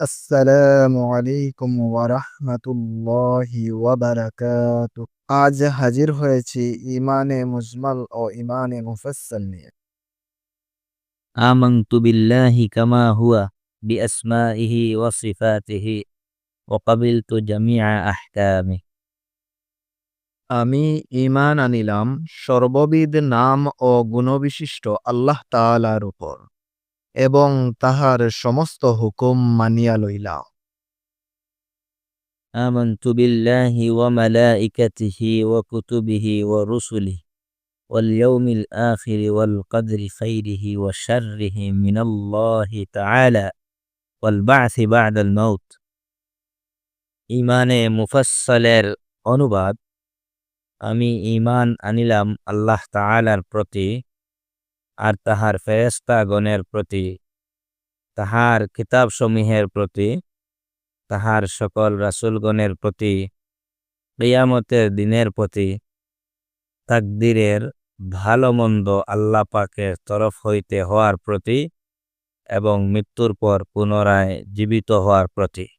আসসালামু আলাইকুম ওয়ারাহমাতুল্লাহি ওয়াবারাকাতু আজ হাজির হয়েছি ইমানে মুজমাল ও ইমানে মুফাসসাল নিয়ে آمنت بالله كما هو بأسمائه وصفاته وقبلت جميع أحكامه আমি ঈমান আনিলাম সর্ববিদ নাম ও গুণবিশিষ্ট আল্লাহ তাআলার উপর এবং তাহার সমস্ত হুকুম মানিয়া লইলাম آمنت بالله وملائكته وكتبه ورسله واليوم الآخر والقدر خيره وشره من الله تعالى والبعث بعد الموت ইমানে মুফাসসালের অনুবাদ আমি ঈমান আনিলাম আল্লাহ তাআলার প্রতি আর তাহার ফেরেশতাগণের প্রতি, তাহার কিতাবসমূহের প্রতি, তাহার সকল রাসূলগণের প্রতি, কিয়ামতের দিনের প্রতি তাকদিরের ভালো মন্দ আল্লাহ পাকের তরফ হইতে হওয়ার প্রতি এবং মৃত্যুর পর পুনরায় জীবিত হওয়ার প্রতি।